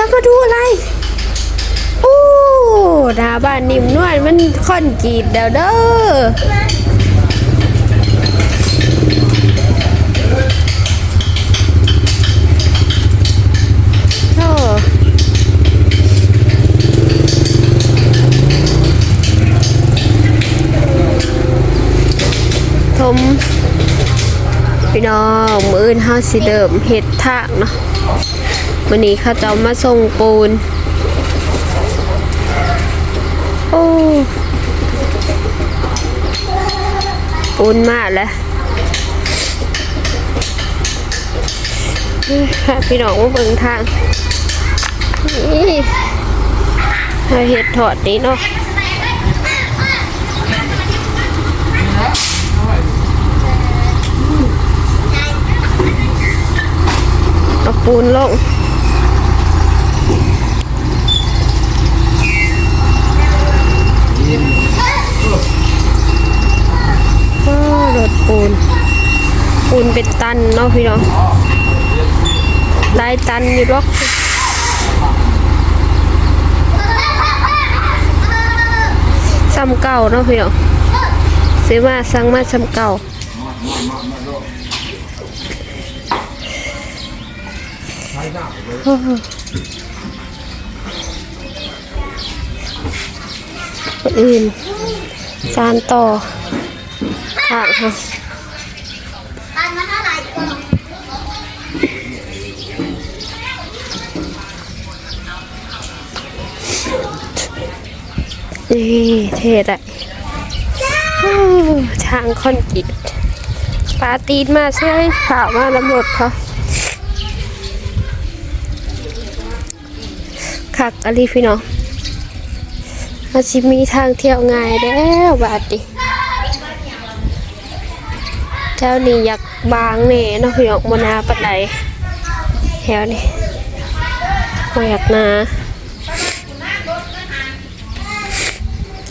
จะมาดูอะไร โอ้ดาบ้านนิ่มนวลมันค่อนกีดเด้อเด้อโอ้ทมพี่น้องมืออื่นเฮาสิเดิมเฮ็ดทางเนาะ วันนี้เขาจะเอามาส่งปูน โอ้ปูนมากแล้วพี่น้องมาเบิ่งทางนี่เราเห็ดถอดนี้เนาะเอาปูนลง ก็ รถปูน ปูนเป็นตันเนาะพี่น้องลายตันอยู่หรอกซ้ำเก่าเนาะพี่น้องซื้อมาสั่งมาซ้ำเก่าอื่นจานต่อ ค่ะค่ะตันมาเท่าไหร่ก็นี่เทศอะโอ้างคอนกรีตปาตีนมาใช่ผ่าวมาแลำรถเขาคักอะไรพี่น้องอาชิมีทางเที่ยวง่ายแล้วบาดดิ เจ้านี่อยากบางเน่เนาะพี่น้องมนาปัดใดแถวนี่บ่อยากนา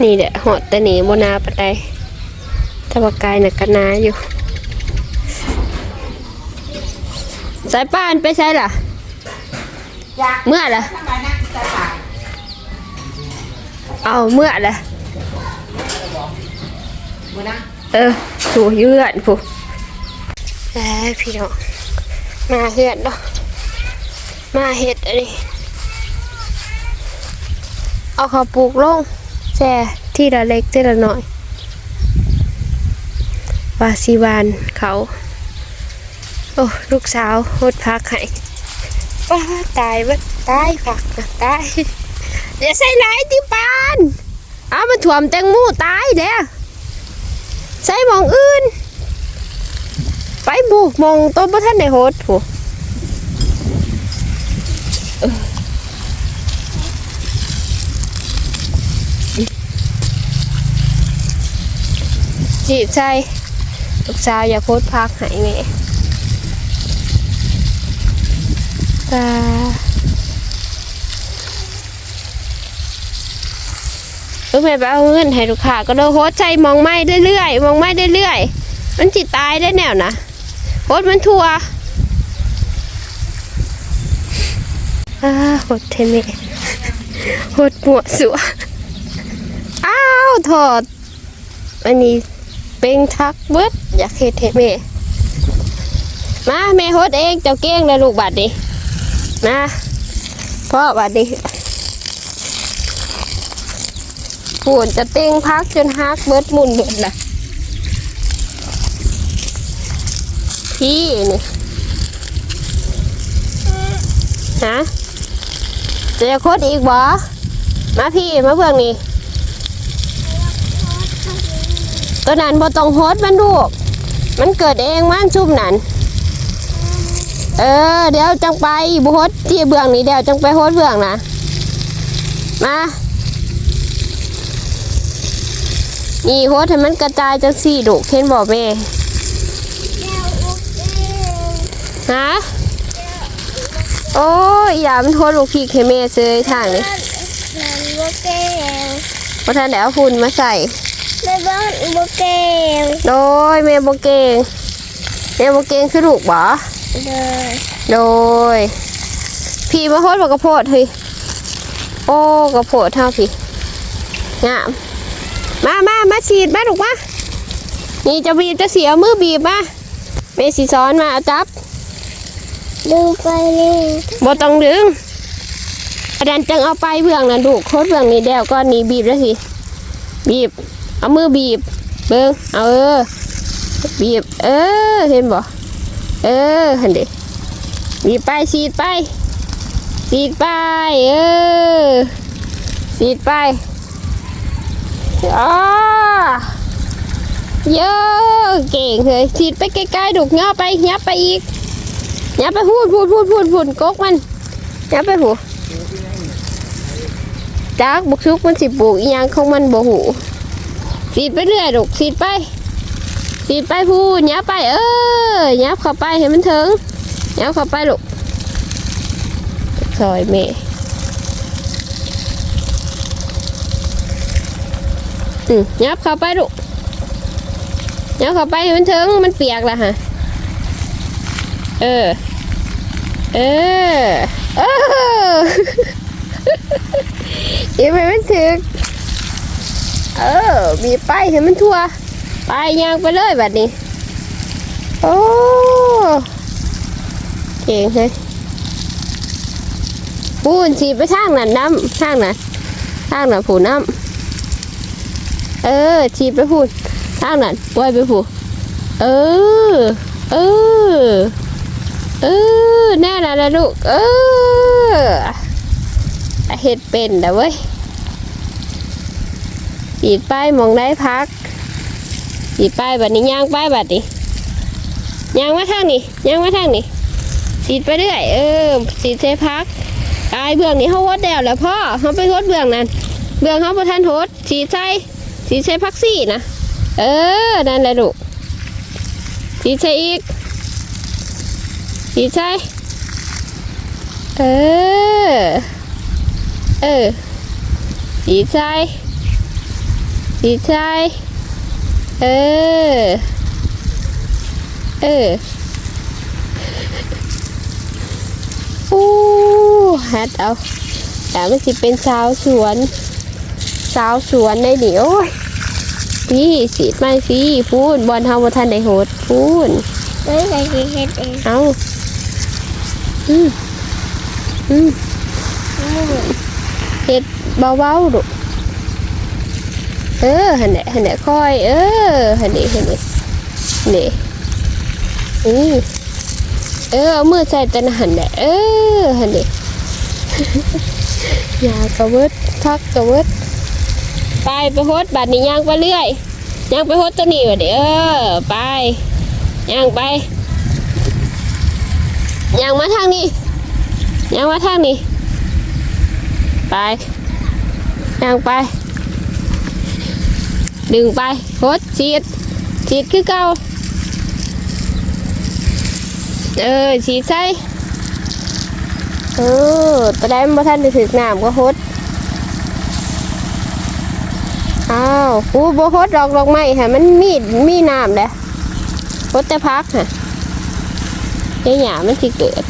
นี่แหละหอดแต่หนีโมนาปะไดตะบกายน่ะกนาอยู่ สายป้านไปใช่ล่ะ เมื่อล่ะไมนะจะตายเอาเมื่อล่ะเออถูเยือนผู้ แอ้พี่น้องมาเฮือนเนาะมาเห็ดอันนี้เอาเขาวปลูกลงแช่ที่ละเล็กที่ละน้อยวาสีวานเขา โอ้ ลูกสาวโหดพักให้ว้าตายเวะตายผักตายเดี๋ยวใส่ไหลายที่ปานเอามันถ่วมแตงโมตายเด้อใส่หมองอื่น ไปบุกมองต้นพระท่านในโฮดผู้จีบใส่ลูกสาวอย่าโคตรพักใหายแม่ตาเออแม่ไปเอาเงินให้ลูกค้าก็โดนโฮดใจมองไม่เรื่อยๆมองไม่เรื่อยๆมันจิตายได้แนวนะ โฮดมันทัวอาโฮดเทเมโฮดปวสัวอ้าวถอด อันนี้เป็นทักเบิดอยากเฮ็ดให้แม่มาแม่โฮดเองเจ้าเก้งเลยลูกบัดนี้มาพ่อบัดนี้ปวดจะเต้งพักจนฮักเบิดมุนเบิดละ พี่นี่ฮะจะโคตอีกบ่มาพี่มาเบิ่งนี่ตัวนั้นบ่ต้องโฮดมันลูกมันเกิดเองมันชุบนั้นเออเดี๋ยวจังไปบุฮดที่เบื้องนี้เดี๋ยวจังไปโฮดเบื้องนะมานี่โฮดให้มันกระจายจังสี่ดุเห็นบอกแม่ ฮะโอ้ยอย่ามันโฮดลูกพี่ให้แม่เซยทางนี้มันโบเกลพอท่านเดี๋ยวเอาฝุ่นมาใส่ไม่บ้านโบเกลโดยแม่โบเกงแม่โบเกงคือลูกบ่เลยโดย พี่มาโฮดบอกกระโพดเฮ้ยโอ้กระโพดเท่าพี่งามมามามาฉีดมาลูกมานี่จะบีบจะเสียมือบีบมาเมสีซ้อนมาเอาจับ ดึงไปเลยบ่ต้องดึงอาจารย์จังเอาไปเบื้องนั่นดูโคตรเบื้องนี้เดียวก็นี่บีบแล้วสิบีบ เอามือบีบ เบิ้งเอาเออ บีบ เออ เห็นบ่เออเห็นดิบีบไปฉีดไปฉีดไปเออฉีดไปอ๋อเยอะเก่งเลยฉีดไปใกล้ๆดูกเงาะไปเงาะไปอีก อย่าไปพูดพูดพูดพูดพูดกกมันอย่าไปหูจากบุกชุกมันสิปลูกอีหยังของมันบ่หูสีดไปเรื่อยลูกสีดไปสีดไปพูดอย่าไป เออย่าเข้าไปให้มันถึงอย่าเข้าไปลูกซอยแม่อืมยับเข้าไปลูกยับเข้าไปให้มันถึงมันเปียกแล้วฮะ เออ เออ เออยังไม่มันถึก เออ มีไปให้มันทั่วไปยยางไปเลยแบบนี้ โอ้ เก่งเลยปูนสีไปทางนั้นน้ำทางนั้นทางนั้นผูน้ำ เออฉีดไปพูดทางนั้นปล่อยไปพูเออ เออ เออแน่ละนะลูก เออเห็ดเป็นนะเว้ยปีดป้ายมองได้พักปีดป้ายแบบนี้ย่างป้ายแบบนี้ย่างมาทางนี้ย่างมาทางนี้สีดไปเรื่อย เออสีดใช้พักกายเบื้องนี้เขาฮดแล้วแหล้วพ่อเขาไปฮดเบื้องนั้น เบื้องเขาประทานฮดสีใช้สีใช้พักซี่นะ เออ นั่นแหละลูกสีใช้อีก สีใช่เออ เออสีใช่สีใช่เออ เอออู้ฮัดเอาแต่มันสิเป็นสาวสวน สาวสวนในเดี๋ยวพี่สีดไม่พี่พูนบอลเฮาบ่ทันได้โหดพูนเฮ้ยใครกินเห็ดเอง เอา อืมอืมเห็ดเบาๆดูเออหันเนี่ยหันเนี่ยค่อย เออหันนี่หันนี่นี่นี่เออเอามือใส่แต่ละหันเนี่ยเออหันเนี่ยากระเวิดพักกระเวิดไปไปโฮดบัดนี้ย่างไปเรื่อยย่างไปโฮดตัวนี้วะเดี๋ยวเออไปย่างไป ยังมาทางนี้ยังมาทางนี้ ไปยังไป ดึงไปโคตรฉีดฉีดคือเก่าเออฉีดใส่เออตอนแรกมาท่านได้ถึกน้ำก็โคตรอ้าวกูบ่โคตรดอกดอกไม้ค่ะมันมีดมีน้ำแหละโคตรแต่พักค่ะ เดี๋ยวหยามันสิเกิด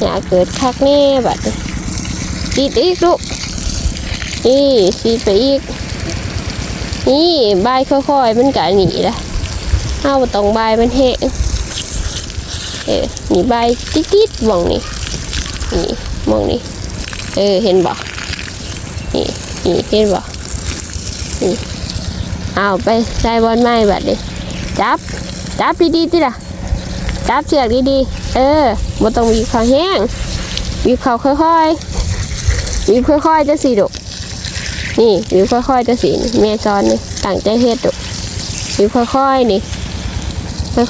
หยาเกิดคักแน่บัดนี้ฉีดอีกลูกนี่ฉีดไปอีก นี่ใบค่อยๆมันกะหนีละเอาต้องใบมันแห้งเออนี่ใบติ๊ดๆมองนี่นี่มองนี่เออเห็นบ่นี่นี่เห็นบ่นี่เอาไปใส่บอลไม้บัดนี้จับจับดีๆติล่ะ จับเชือกดีๆ เออบ่ต้องบีบเขาแห้งบีบเขาค่อยๆบีบค่อยๆจะสิดุนี่บีบค่อยๆจะสีแม่สอนนี่ตั้งใจเฮ็ดดุบีบค่อยๆนี่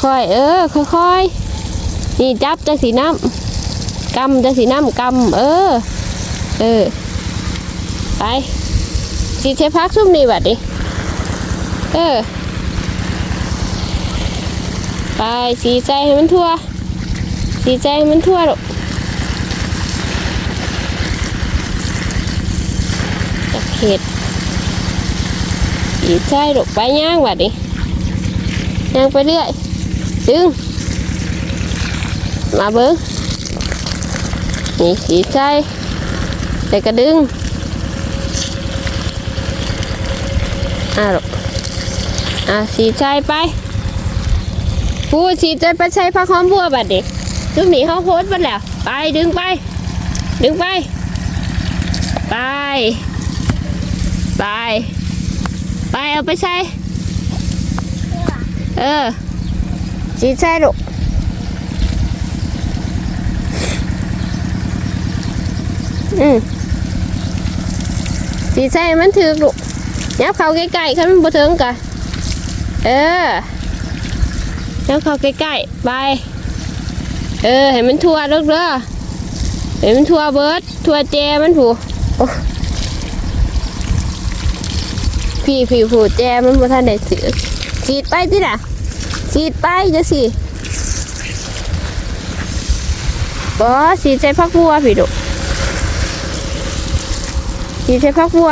ค่อยๆ เออ ค่อยๆ นี่จับจะสีน้ำกำจะสีน้ำกำเออ เออ ไปสีใช้พักซุ่มนี่บัดนี้เออ ไปสีใจให้มันทั่ว สีใจให้มันทั่วลูกจับเห็ดสีใจลูกไปย่างวัดดิย่างไปเรื่อยดึงมาเบิ้งนี่สีใส่แต่กระดึงอะลูกอะสีใส่ไป พูดสีใจไปใช้พักหอมบัวบัดดิลูกหนีเขาโพสต์บัดแล้ว ไปดึงไป ดึงไป ไป ไป ไปเอาไปใช้เออสีใส่ลูกอืมสีใส่มันถือลูกยับเขาใกล้ๆคันมันบ่ถึงกะเออ ยับเข้าใกล้ๆไปเออให้มันทั่วเลิกเด้อให้มันทั่วเบิร์ดทั่วแจมันผูพี่พี่ผูแจมันบ่ทันได้ถือสีดไปติล่ะสีดไปจะสิบ่สีดใส่พักบัวพี่ดุสีใช้พักบัว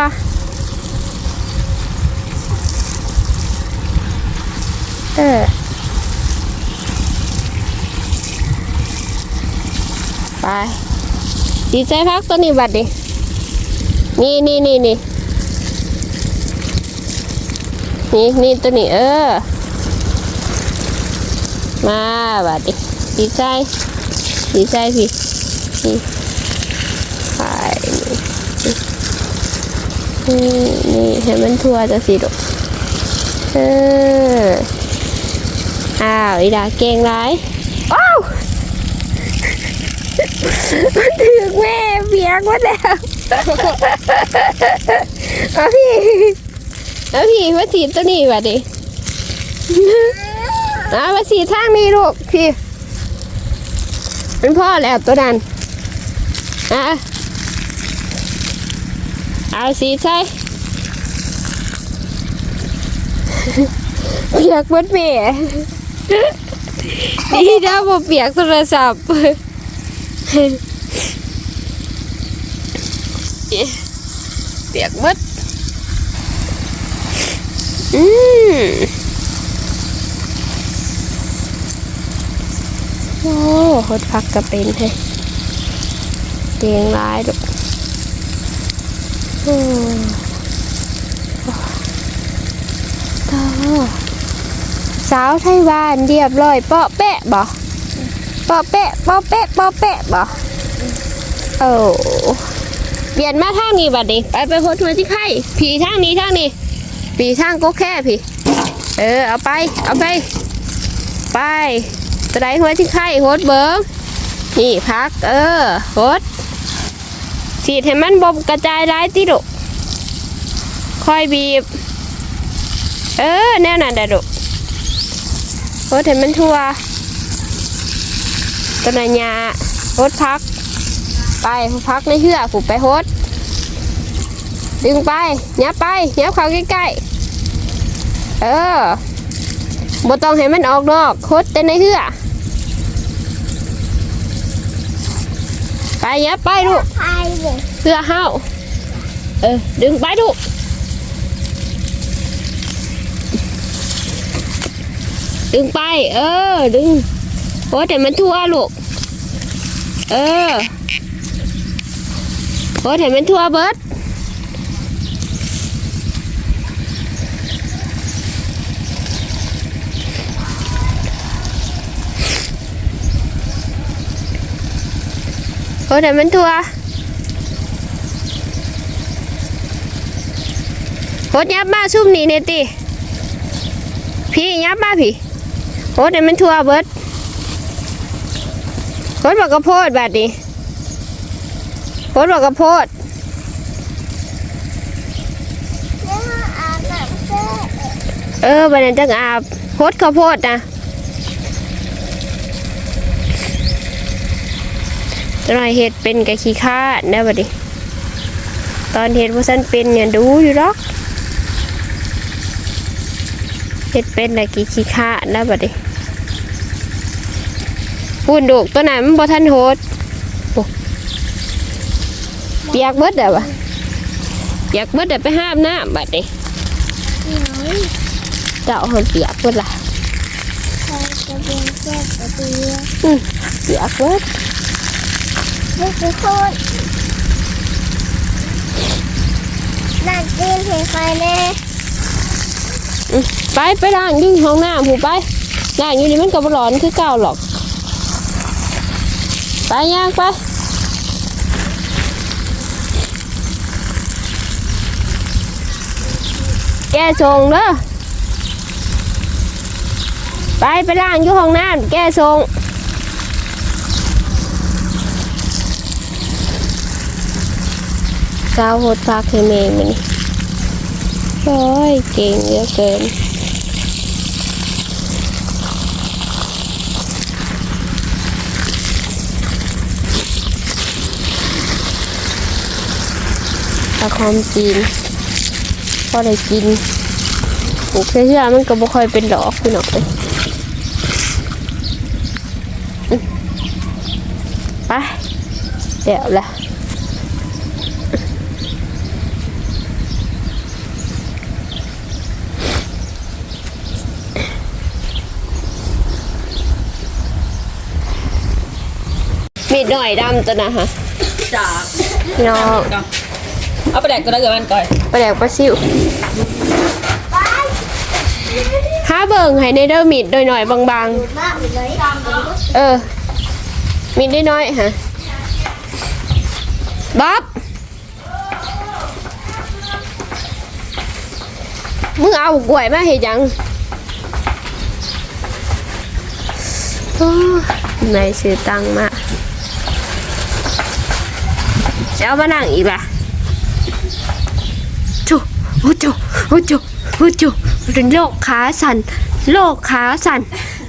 เออ ไปสีใช้พักตัวนี้บัดดินี่นี่นี่นี่นี่นี่ตัวนี้เออ มาบัดดิสีใช้สีใช้พี่นี่ไปนี่นี่ให้มันทั่วจะสิลูกเอออ้าวอีดาเก่งไรอ้าว ถึงแม่เบียกหมาแล้วเอาพี่เอาพี่มาสีตัวนี้ว่ะดิเอามาสีทางนี้ลูกพี่เป็นพ่อแล้วตัวนั้นอะเอาสีใช่เปียกเบดเม่ดีนะบ่เปียกโทรศัพท์ เปียกเบดอืมโอ้โหดพักกระเป็นเฮ้เตียงร้ายดุโอ้ตาสาวไทยบ้านเรียบร้อยเปาะแปะบ่เปาะปะเปาะปะเปาะแปะบ่โอ้เปลี่ยนมาทางนี้บัดนี้ไปไปโพสต์ไว้ที่ไข่ผีทางนี้ทางนี้ผีทางก็แค่ผีเออเอาไปเอาไป ไปตะไดหัวที่ไข่โฮดเบิ้งนี่พัก เออโฮดฉีดให้มันบบกระจายร้ายติดุคอยบีบ เออแน่นอนดดุโคตรให้มันทั่ว ต้นนายาโคตรพัก ไปพักในเหือผูกไปโฮดดึงไปเนี้ยบไปเนี้ยบเข้าใกล้ๆเออบ่ต้องให้มันออกนอกโคตรแต่ในเหือไปเนี้ยบไปลูกพายเลยเพื่อเฮาเออดึงไปดูกดึงไป เออ ดึง โอ้แต่มันทั่วลูก เออ โอ้แต่มันทั่วเบิดโอ้แต่มันทั่วโคตรยับมาซุ่มนี่เนติพี่ยับมาพี่โคตรเนี่มันทั่วเบิด โคตรบอกกระโพดแบบนี้โคตรบอกกระโพดแล้วอาบน้ำเสื้อเออบันนั้นจังอาบโคตรข้าวโพดนะจะหน่อยเห็ดเป็นกะขี้ข้าดนะบัดนี้ตอนเห็ดว่าฉันเป็นเนี่ยดูอยู่หรอกเห็ดเป็นอะไรกี่ขี้ข้าดนะบัดนี้ พูนดูกตัวนั้นมันบ่ทันโหดโอ้เปียกเบิดเด้อวะเปียกเบิดเด้อไปห้ามน้ำบัดนี้น้อยเจ้าเฮาเปียกเบิดล่ะพายจะเป็นเสื้อกระเบือเปียกเบิดนี่คือคนนั่งกินเห็นใครแน่อืมไปไปล้างอยิ่งห้องน้ำผูไปล้างอยู่นี่มันก็บ่ร้อนคือเก่าหรอก ไปย่างไปแกชงเด้อไปไปล้างอยู่ห้องน้ำแกชงสาวหดพักให้เมย์มันนี่โอ้ยเก่งเหลือเกิน ปลาคอมจีนพอได้กินปลูกเชื่อๆมันก็บ่ค่อยเป็นดอกพี่น้องเลยอื้อไปเดี๋ยวละมีดหน่อยดำตัวนะฮะจ้าน้อง เอาไปแดกก็ได้เกิดมันก่อนปลาแดกปลาซิวหาเบิ่งให้ในเด้อมีดหน่อยๆบางมากเลยๆเออมีดน้อยๆฮะบ๊อบมึงเอากล้วยมาเฮ็ดหยังโอ้ในซื้อตังค์มาจะเอามานั่งอีกล่ะจุ โอ้จุโอ้จุโอ้จุเป็นโรคขาสั่นโรคขาสั่น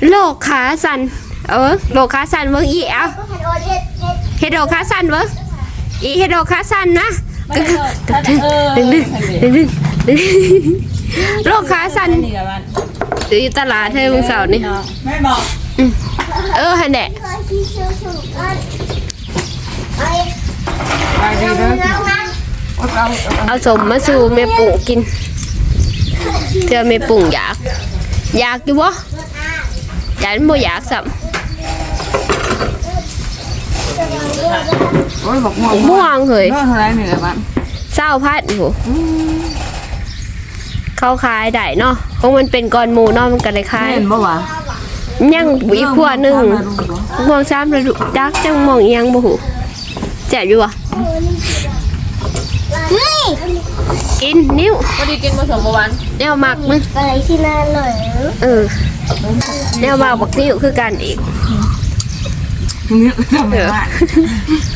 โรคขาสั่นเออโรคขาสั่นเบิ่งอีเอาก็เห็นโอเด็ดเด็ดเฮดโรคขาสั่นเบิ่งอีเฮดโรคขาสั่นนะไม่ได้ถ้าเออดึงดึงดึงดึงดึงโรคขาสั่นนี่กับมันอยู่ตลาดเธอมึงเสาร์นี่ไม่บอกเออฮันแหละเคยที่ซื้อสูงกันไอ้ไปดีเด้อน้องนั่ง เอาสมมาสู่แม่ปุ่งกินเจอแม่ปุ่งอยาก อยากอยู่บ่อยากบ่อยากสัมโอ้ยบอกม่วงม่วงเฮ้ยเรื่องอะไรนี่กับมันเศร้าพัดโหเข้าขายได้เนาะเพราะมันเป็นก้อนหมูเนาะมันก็เลยขายเห็นบ่วะยังอีกขวหนึ่งมองซ้ำระดุดักจังมองอียังบ่หูแจกอยู่อะ เฮ้ย กินนิ้วพอดีกินผสมประวันแนวหมักมันอะไรที่น่าหน่อยเออแนวหมักบักนิ้วคือกันอีกนี่ทำไมวะ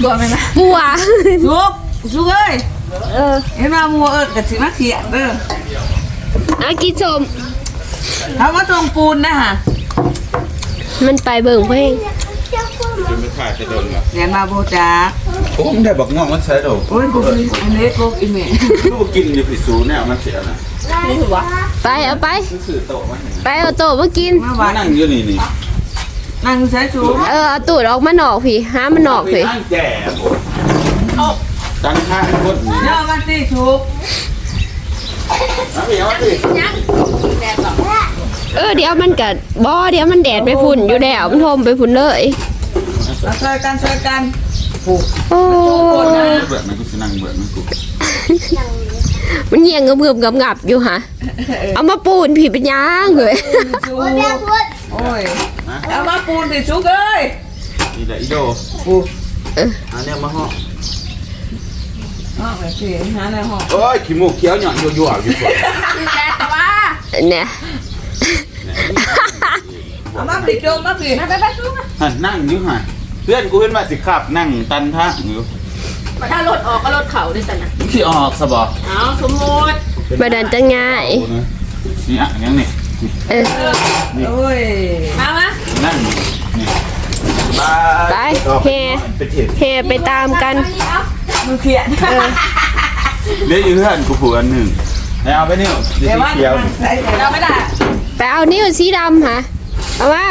บัวไหมนะบัวสุกสุกเอ้ยเออเห็นมามัวเอิดกับสิมาเขียนเด้อเอากินสมทำมาตรงปูนนะฮะมันไปเบิ่งเพลงเจ้าพ่อมาจะไม่ขายจะโดนหรอเรียนมาโบจักผมได้บอกงอกมันใช้ดอกโอ้ยกูอันนี้กูอีเมลลูกกินอยู่ผิดสูเนี่ยมันเสียนะนี่ถือว่าไปเอาไปซื้อโต๊ะมาให้ไปเอาโต๊ะมากินมามาวันนั่งอยู่นี่นี่นั่งใช้สูงเออเอาตูดออกมาหนอกพี่หามันหนอกพี่นั่งแก่ผมตั้งค่าคนนี่เดี๋ยวมาตีสูกน้ำเหี่ยวสิเออเดี๋ยวมันกัดบ่เดี๋ยวมันแดดไปพุ่นอยู่แล้วมันทมไปพุ่นเลย มาช่วยกันช่วยกันโอ้เบื่อมันกูจะนั่งเบื่อมันกูมันเงียงเงือบๆงับๆอยู่ฮะ เอามาปูนผีเป็นหยางเลยสูโอ้ยแม่พูดโอ้ยเอามาปูนติสุกเอ้ยนี่แหละอีโดปูอันเนี้ยมาห่ออ๋อแบบสิหาในห้องโอ้ยขี้มูกเขียวหย่อนยั่วๆอยู่ก่อนเนี่ยเอามาปิดโจมมาปิดไปไปสู้หันนั่งอยู่หัน เพื่อนกูเห็นว่าสิขับนั่งตันทางอยู่ถ้ารถออกก็รถเขาด้วยสันนะที่ออกสบอเอาสมมติประดันจะง่ายนี่อะยังนี่เออโอ้ยมามานั่งนี่ไปเฮไปเถียงเฮไปตามกันมือเขียนเออเลี้ยงอยู่เพื่อนกูผูกอันหนึ่งแล้วเอาไปนี่สีเดี๋ยวว่าเขียว เราไม่ได้ ไปเอานิ้วสีดำฮะเอามา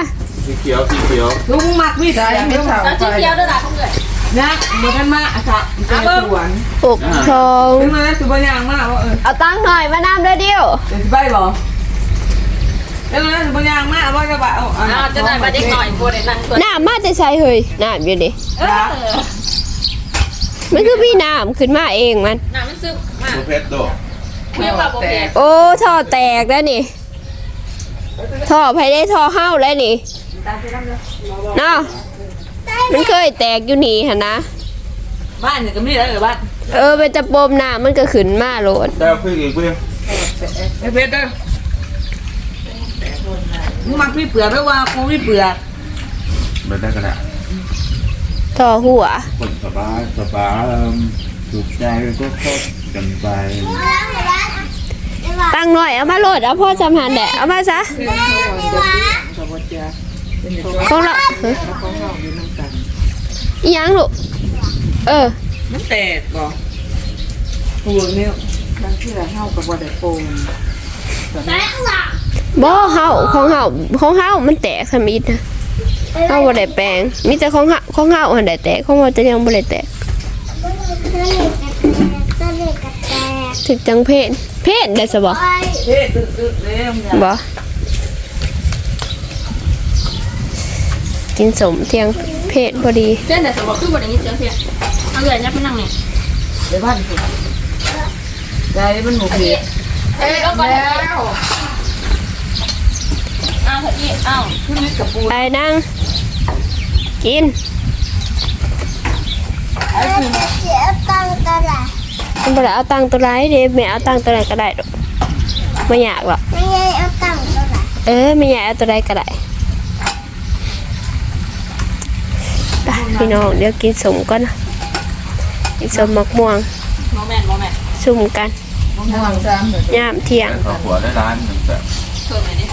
สีเขียวสีเขียวลุงมักมีดอะไรไม่ถามเราชื่อเคี้ยวด้วยนะเพื่อนนะมากันมาอะจ้ะจะสวนปกทองถึงมาแล้วสุบยางมากว่าเออเอาตั้งค์หน่อยมาน้ำเด้อเดียวจะไปบ่แล้วแล้วสุบยางมากว่าจะไปเอาอ้าวจะได้มาเด็กหน่อยบัวเด็กนั่งตัวน้ำมาแต่ใส่เฮ้ยน้ำอยู่ดิเออมันคือพี่น้ำขึ้นมาเองมันน้ำมันซึมมาตัวเพชรโตคุยกับโบเกตโอ้ท่อแตกแล้วนี่ท่อภายได้ท่อเห้าแล้วนี่ เนาะมันเคยแตกอยู่นี่ฮะนะ บ้านเนี่ยก็ไม่ได้เลยบ้านเออเป็นตะปมน้ำมันก็ขึ้นมาโลดแต่พี่อีกเพื่อนไอ้เพชรเด้อมึงมักพี่เปลือกหรือว่าคงพี่เปลือกไม่ได้ก็ได้ท่อหัวคนสบายสบายถูกใจก็คบกันไปตั้งหน่อยเอามาโหลดเอาพ่อจำหันแดะเอามาซะ ของเราฮะอีหยังลูกเออ มันแตกบ่ปวงเนี่ยบางทีเราเฮากับบ่ได้โปงบ่เฮาของเฮาของเฮามันแตกสมิดนะเฮาบ่ได้แปลง มีแต่ของเฮาของเฮาหันได้แตกของเฮาจะยังบ่ได้แตกตัวเล็กกระแตกถึกจังเพศเพศได้ซะบ่ไอ้เฮ้ตึกตึกเลยมึงบ่ กินสมเที่ยงเพศพอดีเจ้าแต่สมบัติขึ้นบนอย่างนี้เจ้าเพียเอาเลยยับมานั่งเนี่ยเดี๋ยวบ้านสิใจมันหมูเพียเอ้ยก็ก่อนแล้วเอาเถอะนี่เอาขึ้นนิดกับปูไปนั่งกินเสียตังค์ตัวละมันบ่ได้เอาตังค์ตัวไรเด้แม่เอาตังค์ตัวไหนก็ได้ดอกบ่ยากหรอกไม่ใช่เอาตังค์ตัวละเออไม่อยากเอาตัวใดก็ได้ ไปพี่น้องเดี๋ยวกินสมก่อนนะกินสมมักม่วงโมแมนโมแมนซุ่มกันม่วงซ้ำเลยยามเที่ยงขอหัวได้ร้านหนึ่งแบบเพิ่มหน่อยดิ